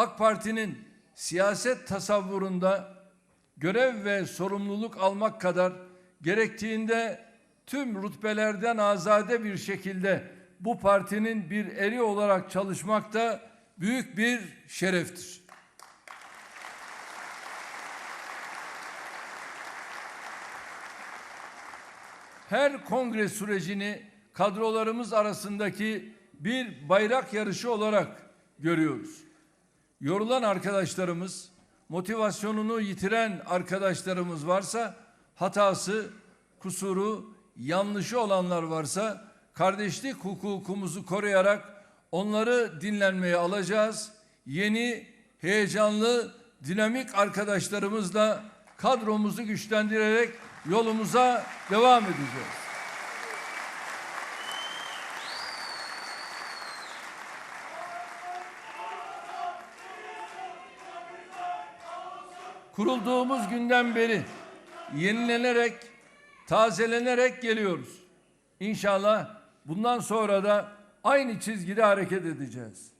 AK Parti'nin siyaset tasavvurunda görev ve sorumluluk almak kadar gerektiğinde tüm rütbelerden azade bir şekilde bu partinin bir eri olarak çalışmak da büyük bir şereftir. Her kongre sürecini kadrolarımız arasındaki bir bayrak yarışı olarak görüyoruz. Yorulan arkadaşlarımız, motivasyonunu yitiren arkadaşlarımız varsa hatası, kusuru, yanlışı olanlar varsa kardeşlik hukukumuzu koruyarak onları dinlenmeye alacağız. Yeni, heyecanlı, dinamik arkadaşlarımızla kadromuzu güçlendirerek yolumuza devam edeceğiz. Kurulduğumuz günden beri yenilenerek, tazelenerek geliyoruz. İnşallah bundan sonra da aynı çizgide hareket edeceğiz.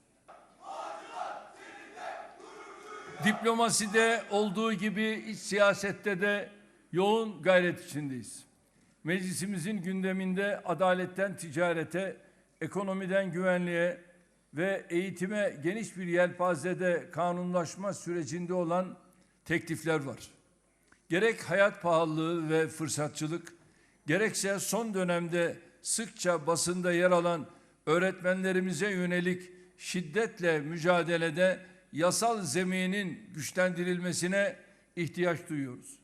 Diplomaside olduğu gibi iç siyasette de yoğun gayret içindeyiz. Meclisimizin gündeminde adaletten ticarete, ekonomiden güvenliğe ve eğitime geniş bir yelpazede kanunlaşma sürecinde olan teklifler var. Gerek hayat pahalılığı ve fırsatçılık, gerekse son dönemde sıkça basında yer alan öğretmenlerimize yönelik şiddetle mücadelede yasal zeminin güçlendirilmesine ihtiyaç duyuyoruz.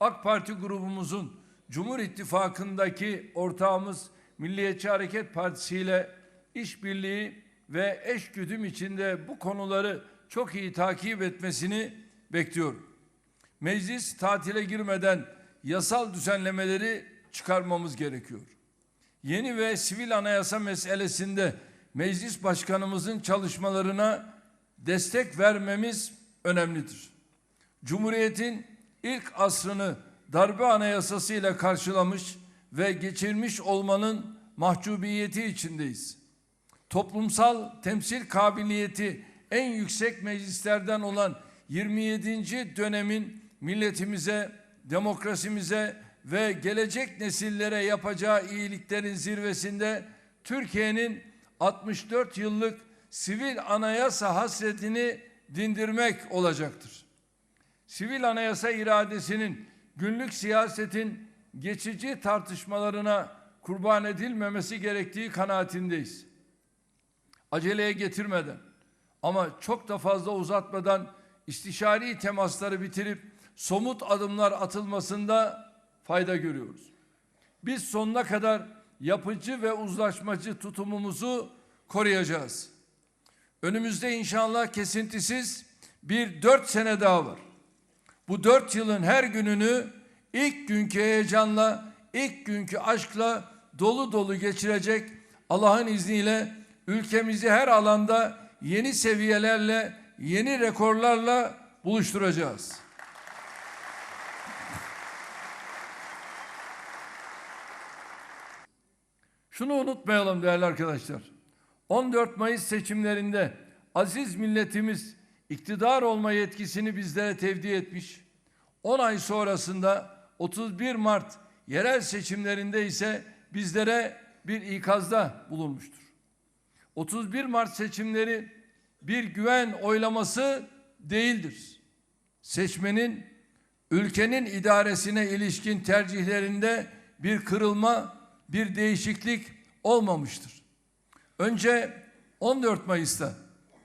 AK Parti grubumuzun Cumhur İttifakı'ndaki ortağımız Milliyetçi Hareket Partisi ile işbirliği ve eşgüdüm içinde bu konuları çok iyi takip etmesini bekliyorum. Meclis tatile girmeden yasal düzenlemeleri çıkarmamız gerekiyor. Yeni ve sivil anayasa meselesinde meclis başkanımızın çalışmalarına destek vermemiz önemlidir. Cumhuriyetin ilk asrını darbe anayasası ile karşılamış ve geçirmiş olmanın mahcubiyeti içindeyiz. Toplumsal temsil kabiliyeti en yüksek meclislerden olan 27. dönemin milletimize, demokrasimize ve gelecek nesillere yapacağı iyiliklerin zirvesinde Türkiye'nin 64 yıllık sivil anayasa hasretini dindirmek olacaktır. Sivil anayasa iradesinin günlük siyasetin geçici tartışmalarına kurban edilmemesi gerektiği kanaatindeyiz. Aceleye getirmeden ama çok da fazla uzatmadan istişari temasları bitirip somut adımlar atılmasında fayda görüyoruz. Biz sonuna kadar yapıcı ve uzlaşmacı tutumumuzu koruyacağız. Önümüzde inşallah kesintisiz bir dört sene daha var. Bu dört yılın her gününü ilk günkü heyecanla, ilk günkü aşkla dolu dolu geçirecek Allah'ın izniyle ülkemizi her alanda yeni seviyelerle, yeni rekorlarla buluşturacağız. Şunu unutmayalım değerli arkadaşlar. 14 Mayıs seçimlerinde aziz milletimiz iktidar olma yetkisini bizlere tevdi etmiş. 10 ay sonrasında 31 Mart yerel seçimlerinde ise bizlere bir ikazda bulunmuştur. 31 Mart seçimleri bir güven oylaması değildir. Seçmenin ülkenin idaresine ilişkin tercihlerinde bir kırılma, bir değişiklik olmamıştır. Önce 14 Mayıs'ta,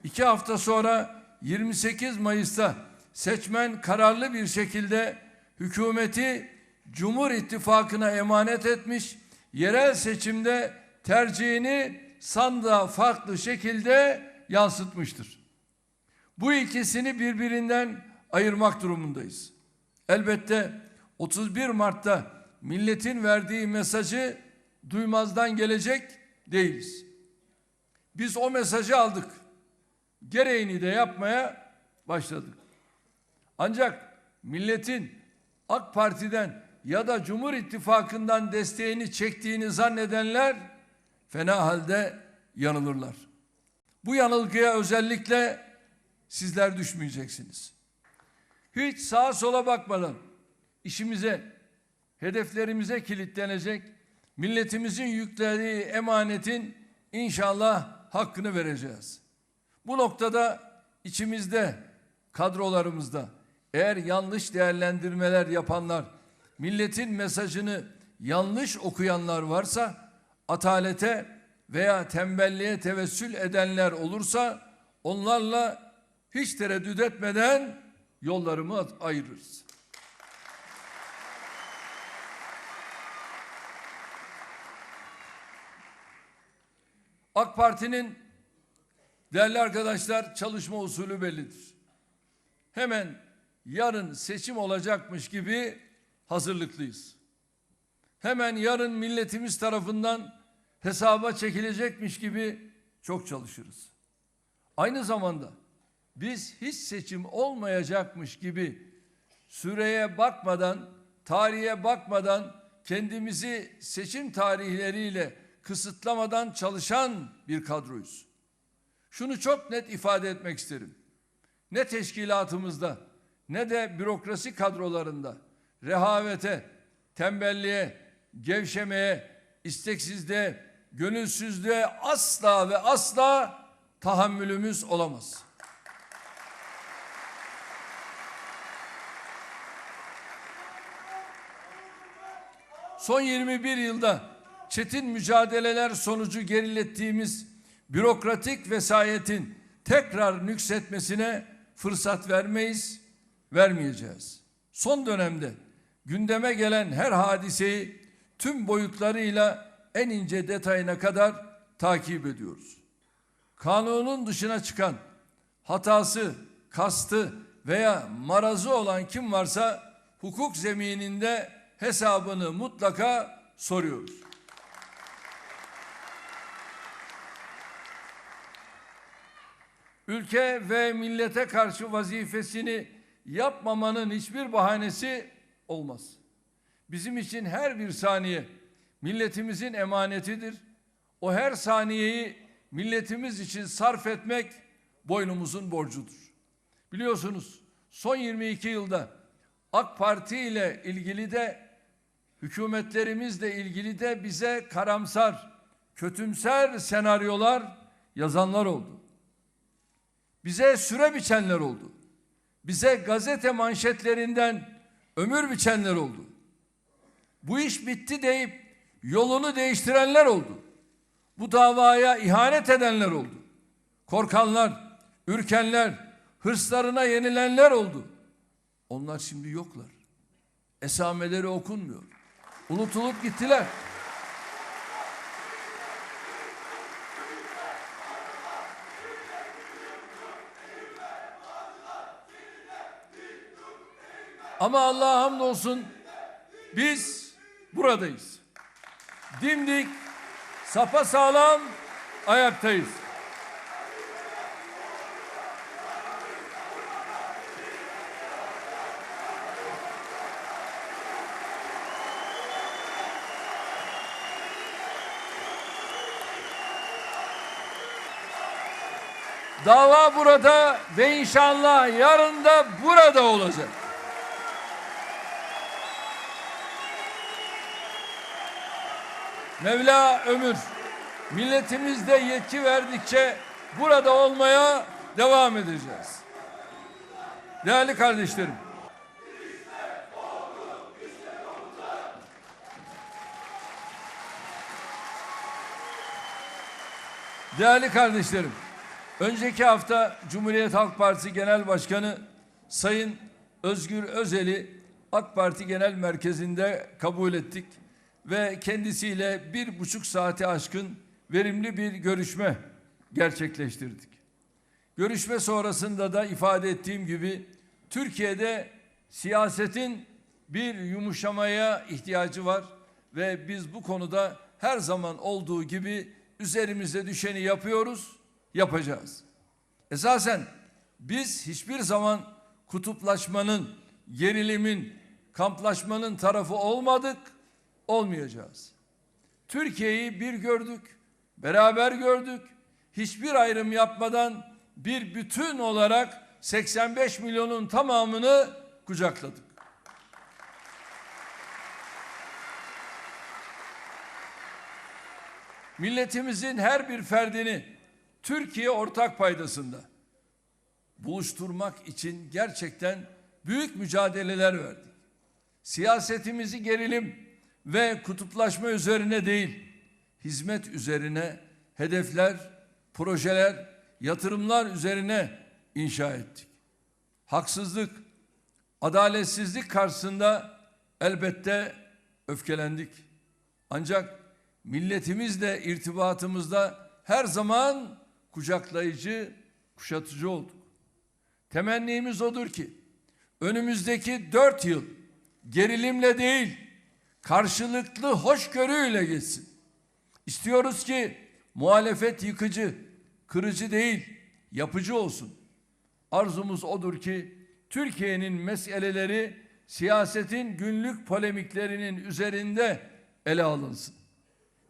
iki hafta sonra 28 Mayıs'ta seçmen kararlı bir şekilde hükümeti Cumhur İttifakı'na emanet etmiş, yerel seçimde tercihini sandığa farklı şekilde yansıtmıştır. Bu ikisini birbirinden ayırmak durumundayız. Elbette 31 Mart'ta milletin verdiği mesajı duymazdan gelecek değiliz. Biz o mesajı aldık. Gereğini de yapmaya başladık. Ancak milletin AK Parti'den ya da Cumhur İttifakı'ndan desteğini çektiğini zannedenler fena halde yanılırlar. Bu yanılgıya özellikle sizler düşmeyeceksiniz. Hiç sağa sola bakmadan işimize, hedeflerimize kilitlenecek, milletimizin yüklediği emanetin inşallah hakkını vereceğiz. Bu noktada içimizde, kadrolarımızda eğer yanlış değerlendirmeler yapanlar, milletin mesajını yanlış okuyanlar varsa, atalete veya tembelliğe tevessül edenler olursa onlarla hiç tereddüt etmeden yollarımı ayırırız. AK Parti'nin değerli arkadaşlar çalışma usulü bellidir. Hemen yarın seçim olacakmış gibi hazırlıklıyız. Hemen yarın milletimiz tarafından hesaba çekilecekmiş gibi çok çalışırız. Aynı zamanda biz hiç seçim olmayacakmış gibi süreye bakmadan, tarihe bakmadan kendimizi seçim tarihleriyle kısıtlamadan çalışan bir kadroyuz. Şunu çok net ifade etmek isterim. Ne teşkilatımızda ne de bürokrasi kadrolarında rehavete, tembelliğe, gevşemeye, isteksizliğe, gönülsüzlüğe asla ve asla tahammülümüz olamaz. Son 21 yılda çetin mücadeleler sonucu gerilettiğimiz bürokratik vesayetin tekrar nüksetmesine fırsat vermeyiz, vermeyeceğiz. Son dönemde gündeme gelen her hadiseyi tüm boyutlarıyla en ince detayına kadar takip ediyoruz. Kanunun dışına çıkan, hatası, kastı veya marazı olan kim varsa hukuk zemininde hesabını mutlaka soruyoruz. ülke ve millete karşı vazifesini yapmamanın hiçbir bahanesi olmaz. Bizim için her bir saniye milletimizin emanetidir. O her saniyeyi milletimiz için sarf etmek boynumuzun borcudur. Biliyorsunuz son 22 yılda AK Parti ile ilgili de hükümetlerimizle ilgili de bize karamsar, kötümser senaryolar yazanlar oldu. Bize süre biçenler oldu. Bize gazete manşetlerinden ömür biçenler oldu. Bu iş bitti deyip yolunu değiştirenler oldu. Bu davaya ihanet edenler oldu. Korkanlar, ürkenler, hırslarına yenilenler oldu. Onlar şimdi yoklar. Esameleri okunmuyor. Unutulup gittiler. Ama Allah'a hamdolsun biz buradayız. Dimdik, sapa sağlam ayaktayız. Dava burada ve inşallah yarın da burada olacak. Mevla ömür milletimizde yetki verdikçe burada olmaya devam edeceğiz. Değerli kardeşlerim. Değerli kardeşlerim. Önceki hafta Cumhuriyet Halk Partisi Genel Başkanı Sayın Özgür Özel'i AK Parti Genel Merkezi'nde kabul ettik ve kendisiyle bir buçuk saati aşkın verimli bir görüşme gerçekleştirdik. Görüşme sonrasında da ifade ettiğim gibi Türkiye'de siyasetin bir yumuşamaya ihtiyacı var ve biz bu konuda her zaman olduğu gibi üzerimize düşeni yapıyoruz, yapacağız. Esasen biz hiçbir zaman kutuplaşmanın, gerilimin, kamplaşmanın tarafı olmadık olmayacağız. Türkiye'yi bir gördük, beraber gördük. Hiçbir ayrım yapmadan bir bütün olarak 85 milyonun tamamını kucakladık. Milletimizin her bir ferdini Türkiye ortak paydasında buluşturmak için gerçekten büyük mücadeleler verdik. Siyasetimizi gerilim ve kutuplaşma üzerine değil, hizmet üzerine hedefler, projeler, yatırımlar üzerine inşa ettik. Haksızlık, adaletsizlik karşısında elbette öfkelendik. Ancak milletimizle irtibatımızda her zaman kucaklayıcı, kuşatıcı olduk. Temennimiz odur ki önümüzdeki dört yıl gerilimle değil, karşılıklı hoşgörüyle geçsin. İstiyoruz ki muhalefet yıkıcı, kırıcı değil, yapıcı olsun. Arzumuz odur ki Türkiye'nin meseleleri siyasetin günlük polemiklerinin üzerinde ele alınsın.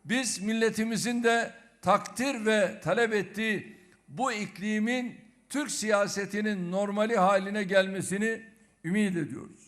Biz milletimizin de takdir ve talep ettiği bu iklimin Türk siyasetinin normali haline gelmesini ümit ediyoruz.